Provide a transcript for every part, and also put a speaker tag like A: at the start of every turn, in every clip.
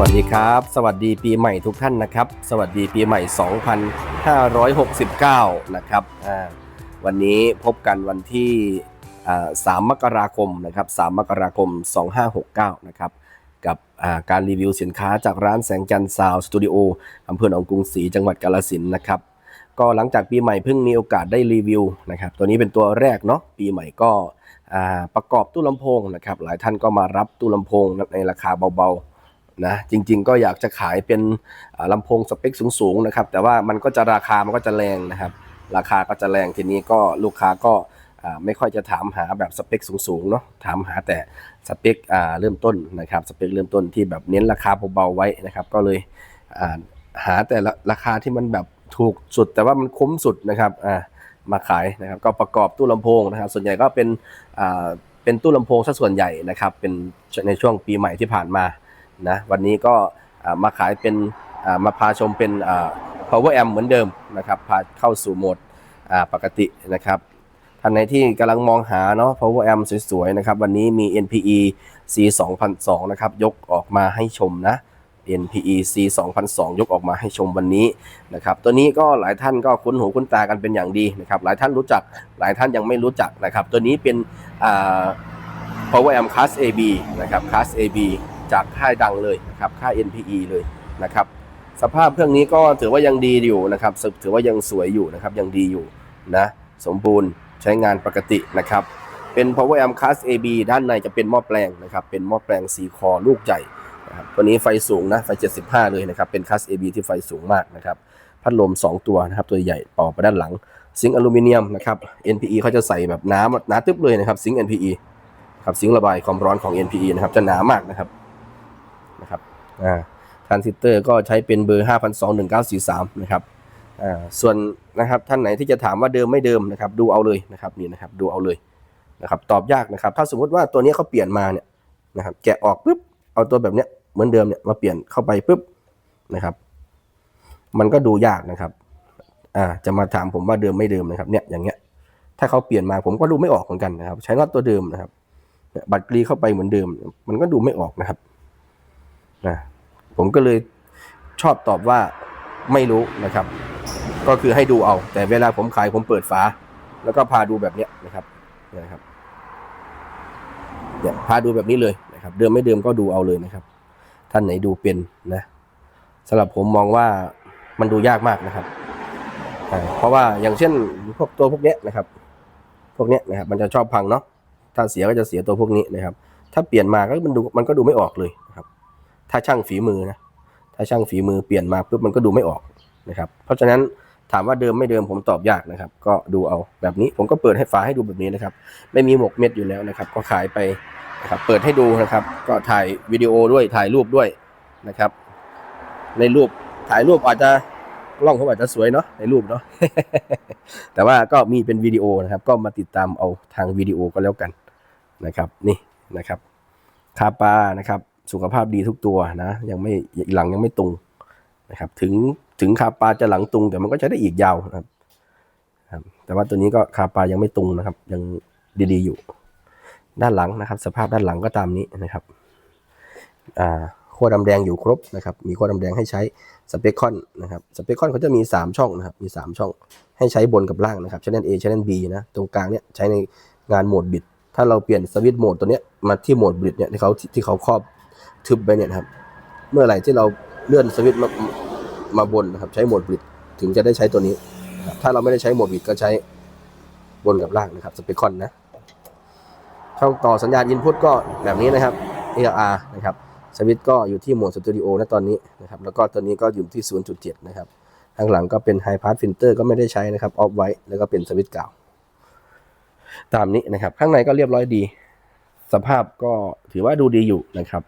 A: วัสดีครับ สวัสดีปีใหม่ทุกท่านนะครับ สวัสดีปีใหม่ 2569 นะครับอ่าวันนี้พบกันวันที่อ่า3มกราคมนะครับ 3 มกราคม 2569 นะครับ กับการรีวิวสินค้าจากร้านแสงจันทร์ซาวสตูดิโออำเภอหนองกรุงศรีจังหวัดกาฬสินนะครับ ก็หลังจากปีใหม่เพิ่งมีโอกาสได้รีวิวนะครับ ตัวนี้เป็นตัวแรกเนาะ ปีใหม่ก็ประกอบตู้ลำโพงนะครับ หลายท่านก็มารับตู้ลำโพงในราคาเบาๆ นะจริง ๆ ก็อยากจะขายเป็นอ่าลำโพงสเปคสูงๆนะครับ แต่ว่ามันก็จะราคามันก็จะแรงนะครับ ราคาก็จะแรงทีนี้ก็ลูกค้าก็ไม่ค่อยจะถามหาแบบสเปคสูงๆเนาะถามหาแต่สเปคเริ่มต้นนะครับสเปคเริ่มต้นที่แบบเน้นราคาเบาๆไว้นะครับ ก็เลยหาแต่ละราคาที่มันแบบถูกสุดแต่ว่ามันคุ้มสุดนะครับมาขายนะครับ ก็ประกอบตู้ลำโพงนะครับ ส่วนใหญ่ก็เป็นเป็นตู้ลำโพงซะส่วนใหญ่นะครับ เป็นในช่วงปีใหม่ที่ผ่านมา นะวันนี้ก็มาขายเป็นมาพาชมเป็น power amp เหมือนเดิมนะครับพาเข้าสู่โหมดปกตินะครับท่านไหนที่กำลังมองหาเนาะ power amp สวยๆนะครับวันนี้มี NPE C 2002นะครับยกออกมาให้ชมนะ NPE C 2002ยกออกมาให้ชมวันนี้นะครับตัวนี้ก็หลายท่านก็คุ้นหูคุ้นตากันเป็นอย่างดีนะครับหลายท่านรู้จักหลายท่านยังไม่รู้จักนะครับตัวนี้เป็น Power Amp Class AB นะครับ Class AB จากค่ายดังเลยนะครับค่าย NPE เลยนะครับสภาพเครื่องนี้ก็ถือว่ายังดีอยู่นะครับถือว่ายังสวยอยู่นะครับยังดีอยู่นะสมบูรณ์ใช้งานปกตินะครับเป็น Power Amp Class AB ด้านในจะเป็นหม้อแปลงนะครับเป็นหม้อแปลง 4 คอลูกใหญ่นะครับตัวนี้ไฟสูงนะไฟ 75 เลยนะครับเป็นคัส AB ที่ไฟสูงมากนะครับพัดลม 2 ตัวนะครับตัวใหญ่ต่อไปด้านหลังซิงค์อลูมิเนียมนะครับ NPE เขาจะใส่แบบน้ำหนาตึ๊บเลยนะครับซิงค์ NPE ครับซิงค์ระบายความร้อนของ NPE นะครับจะหนามากนะครับ นะครับอ่าทรานซิสเตอร์ก็ใช้เป็นเบอร์5,021943 นะครับอ่าส่วนนะครับท่านไหนที่จะถามว่าเดิมไม่เดิมนะครับดูเอาเลยนะครับนี่นะครับดูเอาเลยนะครับตอบยากนะครับ ถ้าสมมติว่าตัวนี้เขาเปลี่ยนมาเนี่ยนะครับแกะออกปุ๊บเอาตัวแบบเนี้ยเหมือนเดิมเนี่ยมาเปลี่ยนเข้าไปปุ๊บนะครับ มันก็ดูยากนะครับอ่าจะมาถามผมว่าเดิมไม่เดิมนะครับเนี่ยอย่างเงี้ยถ้าเขาเปลี่ยนมาผมก็ดูไม่ออกเหมือนกันนะครับ ใช้น็อตตัวเดิมนะครับ บัตรกรีเข้าไปเหมือนเดิม มันก็ดูไม่ออกนะครับ นะผมก็เลยชอบตอบว่าไม่รู้นะครับ ก็คือให้ดูเอา แต่เวลาผมขายผมเปิดฝา แล้วก็พาดูแบบเนี้ยนะครับเนี่ยนะครับเนี่ยพาดูแบบนี้เลยนะครับ เดิมไม่เดิมก็ดูเอาเลยนะครับ ท่านไหนดูเป็นนะสำหรับผมมองว่ามันดูยากมากนะครับ เพราะว่าอย่างเช่นพวกตัวพวกเนี้ยนะครับ พวกเนี้ยนะครับมันจะชอบพังเนาะถ้าเสียก็จะเสียตัวพวกนี้นะครับ ถ้าเปลี่ยนมาก็มันดูมันก็ดูไม่ออกเลยนะครับ ถ้าช่างฝีมือนะถ้าช่างฝีมือเปลี่ยนมาปุ๊บมันก็ดูไม่ออกนะครับ เพราะฉะนั้นถามว่าเดิมไม่เดิมผมตอบยากนะครับ ก็ดูเอาแบบนี้ผมก็เปิดให้ฟ้าให้ดูแบบนี้นะครับ ไม่มีหมกเม็ดอยู่แล้วนะครับ ก็ขายไปนะครับเปิดให้ดูนะครับ ก็ถ่ายวิดีโอด้วยถ่ายรูปด้วยนะครับ ในรูปถ่ายรูปอาจจะกล้องเขาอาจจะสวยเนาะในรูปเนาะแต่ว่าก็มีเป็นวิดีโอนะครับ ก็มาติดตามเอาทางวิดีโอก็แล้วกันนะครับ นี่นะครับคาปานะครับ สุขภาพดีทุกตัวนะยังไม่หลังยังไม่ตรงนะครับ ถึงถึงคาปาจะหลังตรงแต่มันก็จะได้อีกยาวนะครับแต่ว่าตัวนี้ก็คาปายังไม่ตรงนะครับ ยังดีๆอยู่ ด้านหลังนะครับ สภาพด้านหลังก็ตามนี้นะครับอ่าขั้วดำแดงอยู่ครบนะครับ มีขั้วดำแดงให้ใช้สเปคคอนนะครับสเปคคอนเขาจะมี 3 ช่องนะครับ มี 3 ช่อง ให้ใช้บนกับล่างนะครับ channel A channel B นะ ตรงกลางเนี่ยใช้ในงานโหมดบิด ถ้าเราเปลี่ยนสวิตช์โหมดตัวเนี้ยมาที่โหมดบิดเนี่ยที่เขาที่เขาครอบ ทึบไปเนี่ยครับ เมื่อไหร่ที่เราเลื่อนสวิตช์มามาบนนะครับ ใช้โหมดบิดถึงจะได้ใช้ตัวนี้ ถ้าเราไม่ได้ใช้โหมดบิดก็ใช้บนกับล่างนะครับสเปคคอนนะช่องต่อสัญญาณ Input ก็แบบนี้นะครับ AR นะครับสวิตก็อยู่ที่โหมดสตูดิโอนะตอนนี้นะครับแล้วก็ตัวนี้ก็อยู่ที่ 0.7 นะครับข้างหลังก็เป็น High Pass Filter ก็ไม่ได้ใช้นะครับออฟไว้แล้วก็เป็นสวิตเก่าตามนี้นะครับ ข้างในก็เรียบร้อยดี สภาพก็ถือว่าดูดีอยู่นะครับ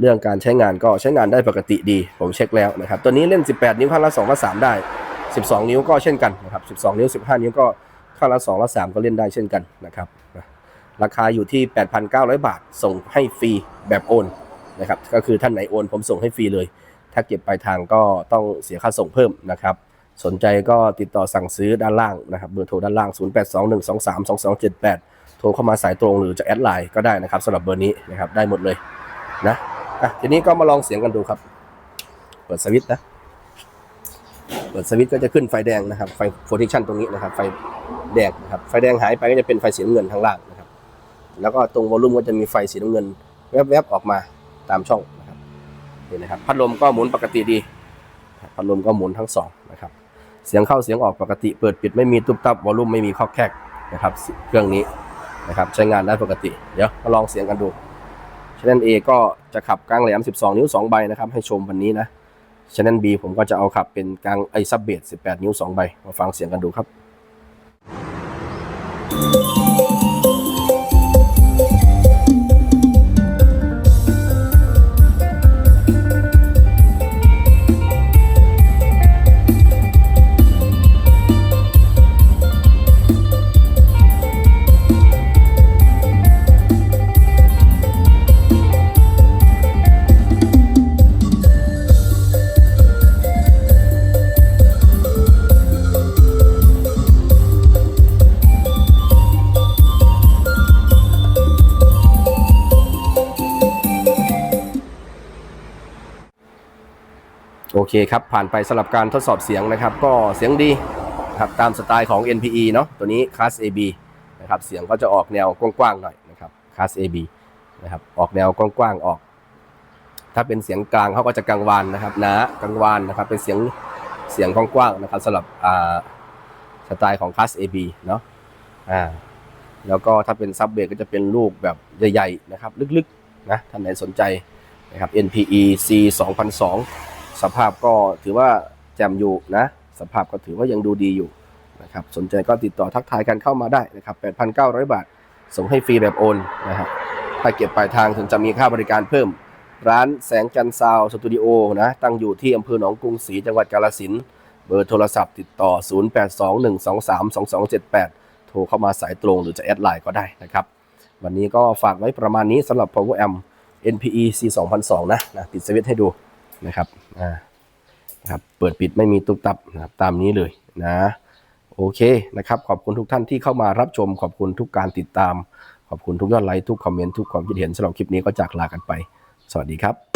A: เรื่องการใช้งานก็ใช้งานได้ปกติดี ผมเช็คแล้วนะครับ ตัวนี้เล่น 18 นิ้วข้างละ2ละ3ได้ 12 นิ้วก็เช่นกันนะครับ12 นิ้ว 15 นิ้วก็ข้างละ2ละ3ก็เล่นได้เช่นกันนะครับราคาอยู่ที่ 8,900 บาท ส่งให้ฟรีแบบโอนนะครับก็คือท่านไหนโอนผมส่งให้ฟรีเลย ถ้าเก็บปลายทางก็ต้องเสียค่าส่งเพิ่มนะครับ สนใจก็ติดต่อสั่งซื้อด้านล่างนะครับเบอร์โทรด้านล่าง 0821232278 โทรเข้ามาสายตรงหรือจะแอดไลน์ก็ได้นะครับสำหรับเบอร์นี้นะครับได้หมดเลยนะ อะทีนี้ก็มาลองเสียงกันดูครับ เปิดสวิตช์นะ เปิดสวิตช์ก็จะขึ้นไฟแดงนะครับ ไฟโฟติชันตรงนี้นะครับ ไฟแดงนะครับ ไฟแดงหายไปก็จะเป็นไฟสีน้ำเงินข้างล่างนะครับ แล้วก็ตรงวอลลุ่มก็จะมีไฟสีน้ำเงินแวบๆออกมาตามช่องนะครับ นี่นะครับ พัดลมก็หมุนปกติดี พัดลมก็หมุนทั้งสองนะครับ เสียงเข้าเสียงออกปกติ เปิดปิดไม่มีตุ๊บตับวอลลุ่มไม่มีข้อแคกนะครับ เครื่องนี้นะครับ ใช้งานได้ปกติ เดี๋ยวมาลองเสียงกันดู ชแน l A ก็จะขับกลางแหลม 12 นิ้ว 2 ใบนะครับ ให้ชมวันนี้นะชแน l B ผมก็จะเอาขับเป็นกลางไอซับเบด18 นิ้ว 2 ใบ มาฟังเสียงกันดูครับ โอเคครับ ผ่านไปสำหรับการทดสอบเสียงนะครับ ก็เสียงดีนะครับตามสไตล์ของ NPE เนาะตัวนี้ Class AB นะครับเสียงก็จะออกแนวกว้างๆหน่อยนะครับ Class AB นะครับออกแนวกว้างๆออก ถ้าเป็นเสียงกลางเขาก็จะกังวานนะครับหนากังวานนะครับเป็นเสียงเสียงกว้างๆนะครับสำหรับอ่าสไตล์ของ Class AB เนาะอ่าแล้วก็ถ้าเป็นซับเบสก็จะเป็นลูกแบบใหญ่ๆนะครับลึกๆนะท่านไหนสนใจนะครับ NPE C 2002 สภาพก็ถือว่าแจ่มอยู่นะ สภาพก็ถือว่ายังดูดีอยู่นะครับ สนใจก็ติดต่อทักทายกันเข้ามาได้นะครับ 8,900 บาท ส่งให้ฟรีแบบโอนนะฮะถ้าเก็บปลายทางถึงจะมีค่าบริการเพิ่ม ร้านแสงจันทร์ซาวสตูดิโอนะ ตั้งอยู่ที่อำเภอหนองกรุงศรีจังหวัดกาฬสินธุ์เบอร์โทรศัพท์ติดต่อ 0821232278 โทรเข้ามาสายตรงหรือจะแอดไลน์ก็ได้นะครับ วันนี้ก็ฝากไว้ประมาณนี้สำหรับ Power Amp NPE C 2002 นะนะปิดสวิตช์ให้ดู นะครับอ่านะครับเปิดปิดไม่มีตุ๊บตับนะครับตามนี้เลยนะโอเคนะครับขอบคุณทุกท่านที่เข้ามารับชม ขอบคุณทุกการติดตาม ขอบคุณทุกยอดไลค์ทุกคอมเมนต์ทุกความคิดเห็นสำหรับคลิปนี้ก็จากลากันไป สวัสดีครับ